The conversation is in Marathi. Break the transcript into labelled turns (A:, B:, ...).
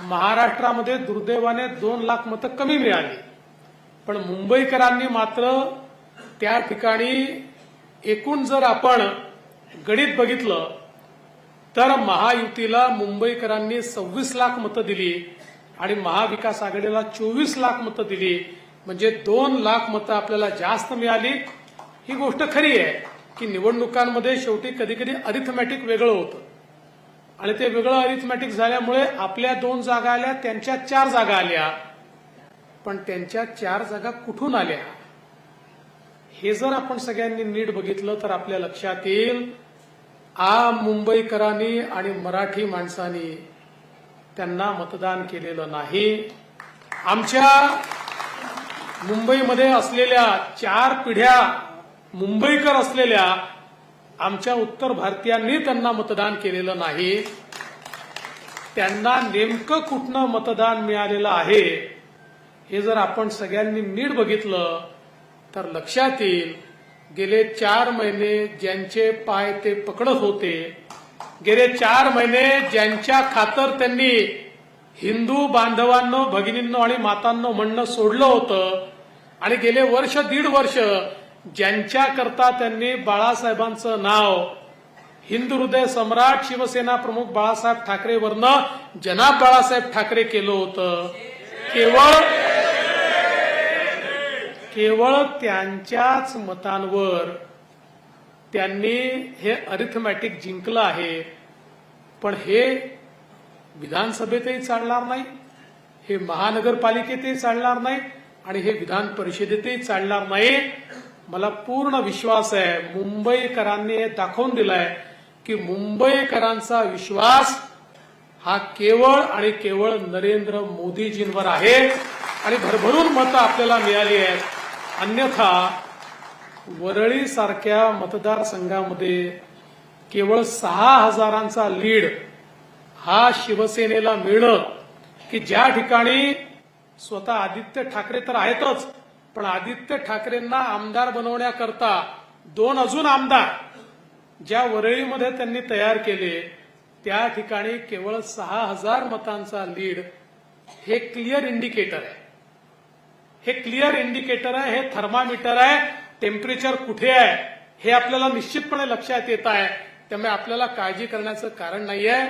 A: महाराष्ट्रामध्ये दुर्दैवाने दोन लाख मतं कमी मिळाली. पण मुंबईकरांनी मात्र त्या ठिकाणी एकूण जर आपण गणित बघितलं तर महायुतीला मुंबईकरांनी सव्वीस लाख मतं दिली आणि महाविकास आघाडीला चोवीस लाख मतं दिली. म्हणजे दोन लाख मतं आपल्याला जास्त मिळाली. ही गोष्ट खरी आहे की निवडणुकांमध्ये शेवटी कधी कधी अरिथमॅटिक वेगळं होतं. आणि ते वेगळं अरिथमॅटिक झाल्यामुळे आपल्या दोन जागा आल्या त्यांच्या चार जागा आल्या. पण त्यांच्या चार जागा कुठून आल्या? हे जर आपण सगळ्यांनी नीट बघितलं तर आपल्या लक्षात येईल आ मुंबईकरांनी आणि मराठी माणसांनी त्यांना मतदान केलेलं नाही. आमच्या मुंबईमध्ये असलेल्या चार पिढ्या मुंबईकर असलेल्या आमच्या उत्तर भारतीयांनी त्यांना मतदान केलेलं नाही. त्यांना नेमकं कुठनं मतदान मिळालेलं आहे हे जर आपण सगळ्यांनी नीट बघितलं तर लक्षात येईल गेले चार महिने ज्यांचे पाय ते पकडत होते गेले चार महिने ज्यांच्या खातर त्यांनी हिंदू बांधवांनो भगिनींनो आणि मातांनो म्हणणं सोडलं होतं आणि गेले वर्ष दीड वर्ष ज्यांच्या करता त्यांनी बाळासाहेबांचं नाव हिंदू हृदय सम्राट शिवसेना प्रमुख बाळासाहेब ठाकरेवरनं जनाब बाळासाहेब ठाकरे केलं होतं. केवळ केवळ त्यांच्याच मतांवर त्यांनी हे अरिथमॅटिक जिंकलं आहे. पण हे विधानसभेतही चालणार नाही हे महानगरपालिकेतही चालणार नाही आणि हे विधान परिषदेतही चालणार नाही. मला पूर्ण विश्वास आहे. मुंबईकरांनी हे दाखवून दिलंय की मुंबईकरांचा विश्वास हा केवळ आणि केवळ नरेंद्र मोदीजींवर आहे. आणि भरभरून मतं आपल्याला मिळाली आहेत. अन्यथा वरळीसारख्या मतदारसंघामध्ये केवळ सहा हजारांचा लीड हा शिवसेनेला मिळणं की ज्या ठिकाणी स्वतः आदित्य ठाकरे तर आहेतच पण आदित्य ठाकरेंना आमदार बनवण्याकरता दोन अजून आमदार ज्या वरळीमध्ये त्यांनी तयार केले त्या ठिकाणी केवळ सहा हजार मतांचा लीड हे क्लिअर इंडिकेटर आहे. हे क्लिअर इंडिकेटर आहे हे थर्मामीटर आहे टेम्परेचर कुठे आहे हे आपल्याला निश्चितपणे लक्षात येत आहे. त्यामुळे आपल्याला काळजी करण्याचं कारण नाहीये.